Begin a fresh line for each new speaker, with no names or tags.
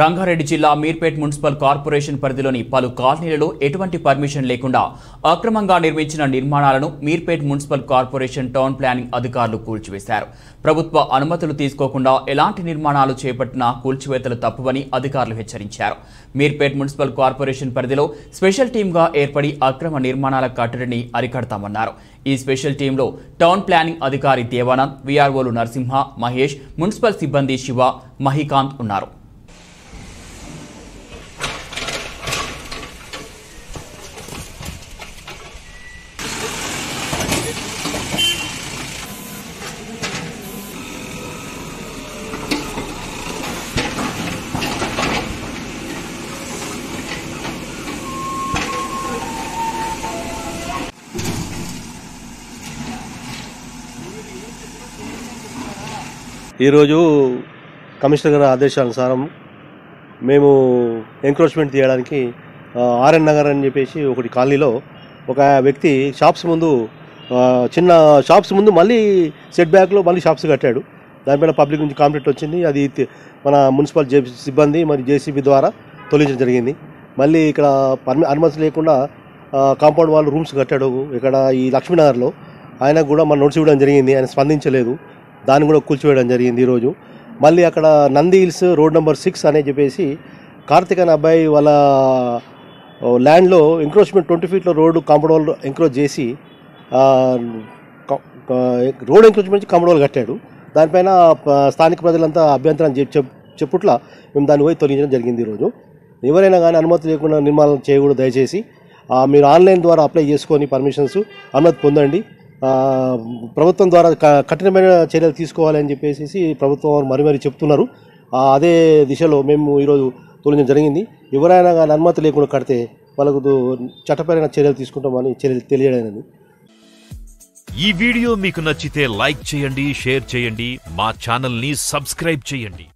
రంగారెడ్డి జిల్లా Meerpet municipal corporation పరిధిలోని పలు కాలనీలలో ఎటువంటి పర్మిషన్ లేకుండా అక్రమంగా నిర్మించిన నిర్మాణాలను Meerpet municipal corporation town planning అధికారులు కూల్చివేశారు. ప్రభుత్వ అనుమతులు తీసుకోకుండా ఎలాంటి నిర్మాణాలు చేపట్టినా కూల్చివేతలు తప్పువని అధికారులు హెచ్చరించారు. మీర్పేట్ మున్సిపల్ కార్పొరేషన్ పరిధిలో స్పెషల్ టీంగా ఏర్పడి అక్రమ నిర్మాణాల కట్టడిని అరికడతామన్నారు. ఈ స్పెషల్ టీంలో టౌన్ ప్లానింగ్ అధికారి దేవానంద్ వీఆర్ఓలు నరసింహ మహేష్ మున్సిపల్ సిబ్బంది శివ మహికాంత్ ఉన్నారు.
ఈరోజు కమిషనర్ గారి ఆదేశానుసారం మేము ఎంక్రోచ్మెంట్ తీయడానికి ఆర్ఎన్ నగర్ అని చెప్పేసి ఒకటి కాలనీలో ఒక వ్యక్తి షాప్స్ ముందు చిన్న షాప్స్ ముందు మళ్ళీ సెట్ బ్యాక్లో మళ్ళీ షాప్స్ కట్టాడు. దానిపైన పబ్లిక్ నుంచి కాంప్లైంట్ వచ్చింది. అది మన మున్సిపల్ జే సిబ్బంది మరి జేసీబీ ద్వారా తొలగించడం జరిగింది. మళ్ళీ ఇక్కడ పర్మి అనుమతి లేకుండా కాంపౌండ్ వాళ్ళు రూమ్స్ కట్టాడు. ఇక్కడ ఈ లక్ష్మీనగర్లో ఆయనకు కూడా మన నోట్స్ ఇవ్వడం జరిగింది. ఆయన స్పందించలేదు. దాన్ని కూడా కూల్చివేయడం జరిగింది ఈరోజు మళ్ళీ అక్కడ Nandi hills road number six అనే చెప్పేసి కార్తిక్ అనే అబ్బాయి వాళ్ళ ల్యాండ్లో ఎంక్రోచ్మెంట్ ట్వంటీ ఫీట్లో రోడ్డు కాంపౌండ్ వాల్ ఎంక్రోచ్ చేసి రోడ్ ఎంక్రోచ్మెంట్ నుంచి కాంపౌండ్ వాల్ కట్టాడు. దానిపైన స్థానిక ప్రజలంతా అభ్యంతరం చెప్ చెప్- చెప్పుట్ల మేము దాన్ని పోయి తొలగించడం జరిగింది ఈరోజు ఎవరైనా కానీ అనుమతి లేకుండా నిర్మాణం చేయకూడదు దయచేసి మీరు ఆన్లైన్ ద్వారా అప్లై చేసుకొని పర్మిషన్స్ అనుమతి పొందండి. ప్రభుత్వం ద్వారా క- కఠినమైన చర్యలు తీసుకోవాలని చెప్పేసి ప్రభుత్వం వారు మరీ మరీ చెప్తున్నారు. అదే దిశలో మేము ఈరోజు తొలగించడం జరిగింది. ఎవరైనా కానీ అనుమతి లేకుండా కడితే వాళ్ళకు చట్టపరమైన చర్యలు తీసుకుంటామని చర్యలు తెలియజేయడం
ఈ వీడియో మీకు నచ్చితే లైక్ చేయండి షేర్ చేయండి మా ఛానల్ని సబ్స్క్రైబ్ చేయండి.